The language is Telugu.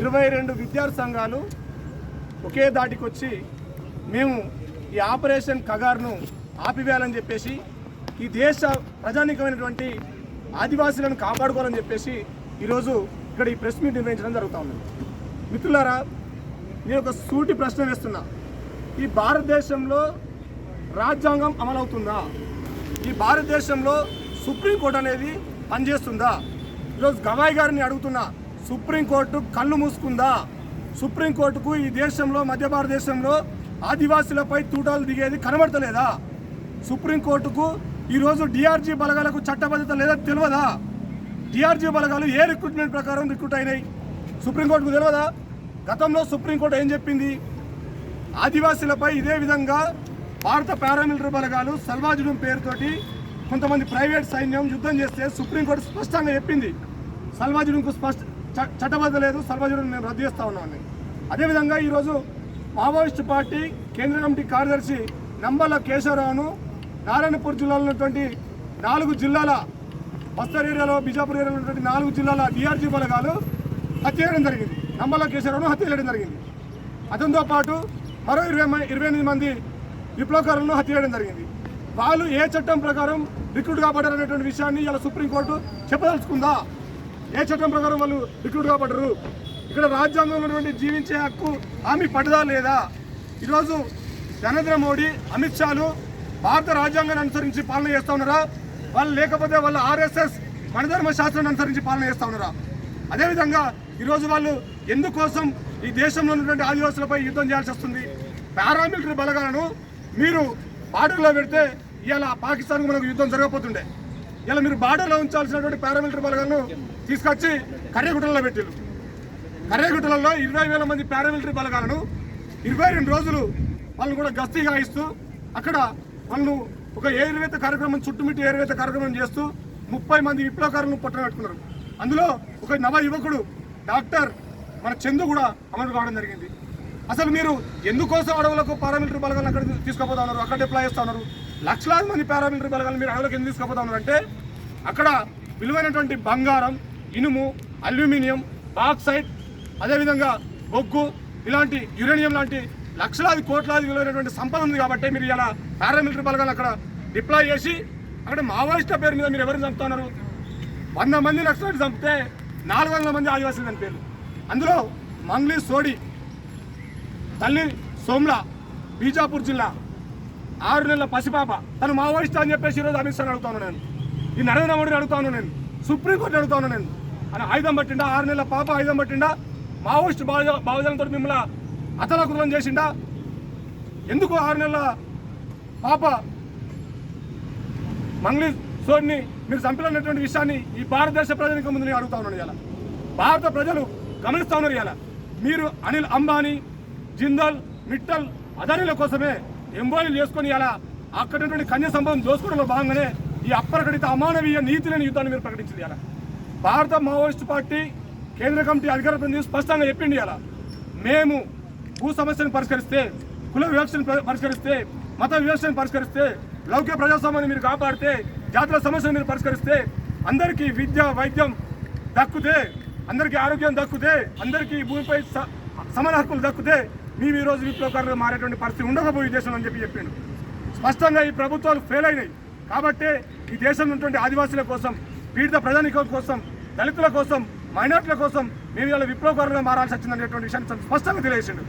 ఇరవై రెండు విద్యార్థి సంఘాలు ఒకే దాటికి వచ్చి మేము ఈ ఆపరేషన్ కగార్ను ఆపివేయాలని చెప్పేసి ఈ దేశ ప్రజానికమైనటువంటి ఆదివాసీలను కాపాడుకోవాలని చెప్పేసి ఈరోజు ఇక్కడ ఈ ప్రెస్ మీట్ నిర్వహించడం జరుగుతూ ఉంది మిత్రులారా నేను ఒక సూటి ప్రశ్న వేస్తున్నా. ఈ భారతదేశంలో రాజ్యాంగం అమలవుతుందా? ఈ భారతదేశంలో సుప్రీంకోర్టు అనేది పనిచేస్తుందా? ఈరోజు గవాయ్ గారిని అడుగుతున్నా. సుప్రీంకోర్టు కళ్ళు మూసుకుందా? సుప్రీంకోర్టుకు ఈ దేశంలో మధ్య భారతదేశంలో ఆదివాసులపై తూటాలు దిగేది కనబడతలేదా? సుప్రీంకోర్టుకు ఈరోజు డిఆర్జీ బలగాలకు చట్టబద్ధత లేదా తెలియదా డిఆర్జీ బలగాలు ఏ రిక్రూట్మెంట్ ప్రకారం రిక్రూట్ అయినాయి? సుప్రీంకోర్టుకు తెలియదా గతంలో సుప్రీంకోర్టు ఏం చెప్పింది? ఆదివాసీలపై ఇదే విధంగా భారత పారామిలిటరీ బలగాలు సల్వాజుడం పేరుతోటి కొంతమంది ప్రైవేట్ సైన్యం యుద్ధం చేస్తే సుప్రీంకోర్టు స్పష్టంగా చెప్పింది. సల్వాజుడంకు స్పష్ట చట్టబద్ధ లేదు సల్వాజుడం నేను రద్దు చేస్తా ఉన్నామని అదేవిధంగా ఈరోజు మావోయిస్టు పార్టీ కేంద్ర కమిటీ కార్యదర్శి నంబల కేశవరావును నారాయణపూర్ జిల్లాలో ఉన్నటువంటి నాలుగు జిల్లాల బస్తర్ ఏరియాలో బిజాపూర్ ఏరియాలో ఉన్నటువంటి నాలుగు జిల్లాల డిఆర్జీ బలగాలు హత్య చేయడం జరిగింది. నంబల కేశవరావును హత్య చేయడం జరిగింది. అతనితో పాటు మరో ఇరవై ఇరవై ఎనిమిది మంది విప్లవకారులను హత్య చేయడం జరిగింది. వాళ్ళు ఏ చట్టం ప్రకారం రిక్రూట్ కాబడ్డారు అనేటువంటి విషయాన్ని ఇలా సుప్రీంకోర్టు చెప్పదలుచుకుందా? ఏ చట్టం ప్రకారం వాళ్ళు రిక్రూట్ కాబడ్డరు ఇక్కడ రాజ్యాంగంలో ఉన్నటువంటి జీవించే హక్కు హామీ పడదా లేదా? ఈరోజు నరేంద్ర మోడీ అమిత్ షాలు భారత రాజ్యాంగాన్ని అనుసరించి పాలన చేస్తా ఉన్నారా? వాళ్ళు లేకపోతే వాళ్ళ ఆర్ఎస్ఎస్ మణిధర్మ శాస్త్రాన్ని అనుసరించి పాలన చేస్తూ ఉన్నారా? అదేవిధంగా ఈరోజు వాళ్ళు ఎందుకోసం ఈ దేశంలో ఉన్నటువంటి ఆదివాసులపై యుద్ధం చేయాల్సి వస్తుంది? పారామిలిటరీ బలగాలను మీరు బార్డర్లో పెడితే ఇవాళ పాకిస్తాన్కు మనకు యుద్ధం జరగబోతుండే. ఇలా మీరు బార్డర్లో ఉంచాల్సినటువంటి పారామిలిటరీ బలగాలను తీసుకొచ్చి కర్రెగుట్టలో పెట్టారు కర్రెగుట్టలలో ఇరవై వేల మంది పారామిలిటరీ బలగాలను ఇరవై రెండు రోజులు వాళ్ళని కూడా గస్తీ గాయిస్తూ అక్కడ వాళ్ళు ఒక ఏరువేత కార్యక్రమం చుట్టుమిట్టి ఏరువేత కార్యక్రమం చేస్తూ ముప్పై మంది విప్లవకారులను పట్టుబెట్టుకున్నారు అందులో ఒక నవ యువకుడు డాక్టర్ మన చందు కూడా అమలు కావడం జరిగింది. అసలు మీరు ఎందుకోసం అడవులకు పారామిలిటరీ బలగాలను అక్కడ తీసుకుపోతా ఉన్నారు? అక్కడ డిప్లాయ్ చేస్తా ఉన్నారు? లక్షలాది మంది పారామిలిటరీ బలగాలను మీరు అడవులకు ఎందుకు తీసుకుపోతా ఉన్నారంటే అక్కడ విలువైనటువంటి బంగారం ఇనుము అల్యూమినియం బాక్సైడ్ అదేవిధంగా బొగ్గు ఇలాంటి యురేనియం లాంటి లక్షలాది కోట్లాది విలువైనటువంటి సంపద ఉంది కాబట్టి మీరు ఇలా పారామిలిటరీ బలగాలు అక్కడ డిప్లాయ్ చేసి అక్కడ మావోయిస్టుల పేరు మీద మీరు ఎవరిని చంపుతున్నారు? వంద మంది నక్సలైట్ చంపితే నాలుగు వందల మంది ఆదివాసులు పేరు. అందులో మంగ్లీ సోడి తల్లి సోమ్ల బీజాపూర్ జిల్లా ఆరు నెలల పసిపాప. తను మావోయిస్ట్ అని చెప్పేసి ఈరోజు అమిత్ షాని అడుగుతాను నేను. ఈ నరేంద్ర మోడీని అడుగుతాను నేను. సుప్రీంకోర్టు అడుగుతాను నేను. అని ఆయుధం పట్టిండా ఆరు నెలల పాప ఆయుధం పట్టిండా మావోయిస్ట్ భావ భావజనంతో మిమ్మల్ని అతలకృతం చేసిండా? ఎందుకు ఆరు నెలల పాప మంగ్లీ సోడ్ని మీరు చంపినటువంటి విషయాన్ని ఈ భారతదేశ ప్రజలకు ముందు నేను అడుగుతా ఉన్నాను ఇలా భారత ప్రజలు గమనిస్తా ఉన్నారు ఇలా మీరు అనిల్ అంబానీ జిందాల్ మిట్టల్ అదానీల కోసమే ఎంబోయిలు చేసుకొని ఇలా అక్కడ కన్య సంబంధం దోసుకోవడంలో భాగంగానే ఈ అప్రకటిత అమానవీయ నీతి లేని యుద్ధాన్ని మీరు ప్రకటించింది ఇలా భారత మావోయిస్ట్ పార్టీ కేంద్ర కమిటీ అధికార ప్రతినిధి స్పష్టంగా చెప్పింది ఇలా మేము భూ సమస్యను పరిష్కరిస్తే కుల వివక్షను పరిష్కరిస్తే మత వివక్షను పరిష్కరిస్తే లౌకిక ప్రజాస్వామ్యాన్ని మీరు కాపాడితే జాతుల సమస్యను మీరు పరిష్కరిస్తే అందరికీ విద్య వైద్యం దక్కుతే అందరికీ ఆరోగ్యం దక్కుతే అందరికీ భూమిపై స- సమాన హక్కులు దక్కుతే మేము ఈ రోజు విప్లవకారులు మారేటువంటి పరిస్థితి ఉండకపోయే దేశం అని చెప్పి చెప్పిండు. స్పష్టంగా ఈ ప్రభుత్వాలు ఫెయిల్ అయినాయి. కాబట్టే ఈ దేశంలో ఉన్నటువంటి ఆదివాసుల కోసం పీడిత ప్రజానికం కోసం దళితుల కోసం మైనార్టీల కోసం మేము ఇలా విప్లవకారులుగా మారాల్సి వచ్చిందనేటువంటి విషయాన్ని స్పష్టంగా తెలియజేసిండు.